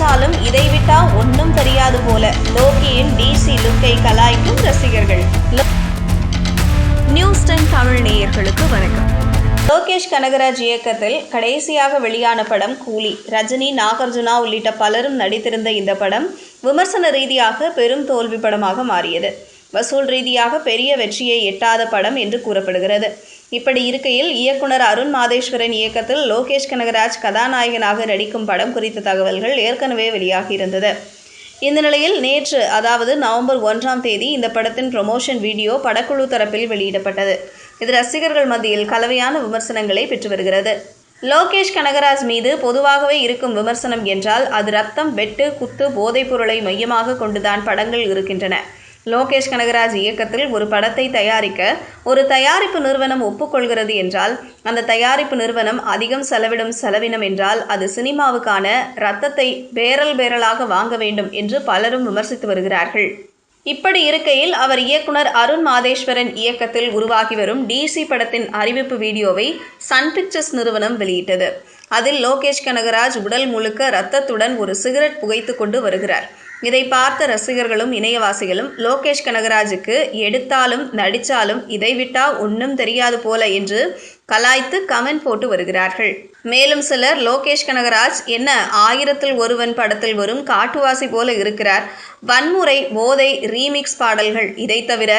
நினைச்சாலும் விட்டா ஒன்றும் தெரியாது போல. லோகியின் டிசி லுக்கை கலாய்க்கும் ரசிகர்கள். நியூஸ் டென் தமிழ் நேயர்களுக்கு வணக்கம். லோகேஷ் கனகராஜ் இயக்கத்தில் கடைசியாக வெளியான படம் கூலி. ரஜினி நாகார்ஜுனா உள்ளிட்ட பலரும் நடித்திருந்த இந்த படம் விமர்சன ரீதியாக பெரும் தோல்வி படமாக மாறியது. வசூல் ரீதியாக பெரிய வெற்றியை எட்டாத படம் என்று கூறப்படுகிறது. இப்படி இருக்கையில் இயக்குனர் அருண் மாதேஸ்வரன் இயக்கத்தில் லோகேஷ் கனகராஜ் கதாநாயகனாக நடிக்கும் படம் குறித்த தகவல்கள் ஏற்கனவே வெளியாகியிருந்தது. இந்த நிலையில் நேற்று அதாவது நவம்பர் ஒன்றாம் தேதி இந்த படத்தின் ப்ரொமோஷன் வீடியோ படக்குழு தரப்பில் வெளியிடப்பட்டது. இது ரசிகர்கள் மத்தியில் கலவையான விமர்சனங்களை பெற்று வருகிறது. லோகேஷ் கனகராஜ் மீது பொதுவாகவே இருக்கும் விமர்சனம் என்றால் அது ரத்தம் வெட்டு குத்து போதைப் பொருளை மையமாக கொண்டுதான் படங்கள் இருக்கின்றன. லோகேஷ் கனகராஜ் இயக்கத்தில் ஒரு படத்தை தயாரிக்க ஒரு தயாரிப்பு நிறுவனம் ஒப்புக்கொள்கிறது என்றால் அந்த தயாரிப்பு நிறுவனம் அதிகம் செலவிடும் செலவினம் என்றால் அது சினிமாவுக்கான ரத்தத்தை பேரல் பேரலாக வாங்க வேண்டும் என்று பலரும் விமர்சித்து வருகிறார்கள். இப்படி இருக்கையில் அவர் இயக்குனர் அருண் மாதேஸ்வரன் இயக்கத்தில் உருவாகி வரும் டிசி படத்தின் அறிவிப்பு வீடியோவை சன் பிக்சர்ஸ் நிறுவனம் வெளியிட்டது. அதில் லோகேஷ் கனகராஜ் உடல் முழுக்க இரத்தத்துடன் ஒரு சிகரெட் புகைத்து கொண்டு வருகிறார். இதை பார்த்த ரசிகர்களும் இணையவாசிகளும் லோகேஷ் கனகராஜுக்கு எடுத்தாலும் நடித்தாலும் இதை விட்டா ஒன்றும் தெரியாது போல என்று கலாய்த்து கமெண்ட் போட்டு வருகிறார்கள். மேலும் சிலர் லோகேஷ் கனகராஜ் என்ன ஆயிரத்தில் ஒருவன் படத்தில் வரும் காட்டுவாசி போல இருக்கிறார். வன்முறை போதை ரீமிக்ஸ் பாடல்கள் இதை தவிர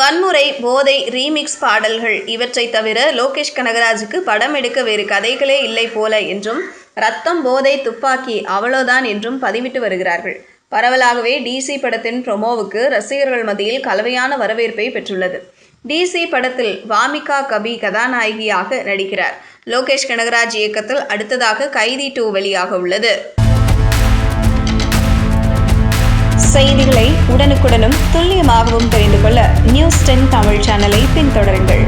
வன்முறை போதை ரீமிக்ஸ் பாடல்கள் இவற்றை தவிர லோகேஷ் கனகராஜுக்கு படம் எடுக்க வேறு கதைகளே இல்லை போல என்றும் ரத்தம் போதை துப்பாக்கி அவ்வளோதான் என்றும் பதிவிட்டு வருகிறார்கள். பரவலாகவே டிசி படத்தின் ப்ரொமோவுக்கு ரசிகர்கள் மத்தியில் கலவையான வரவேற்பை பெற்றுள்ளது. டிசி படத்தில் வாமிகா கபி கதாநாயகியாக நடிக்கிறார். லோகேஷ் கனகராஜ் இயக்கத்தில் அடுத்ததாக கைதி டூ வெளியாக உள்ளது. செய்திகளை உடனுக்குடனும் துல்லியமாகவும் தெரிந்து கொள்ள நியூஸ் டென் தமிழ் சேனலை பின்தொடருங்கள்.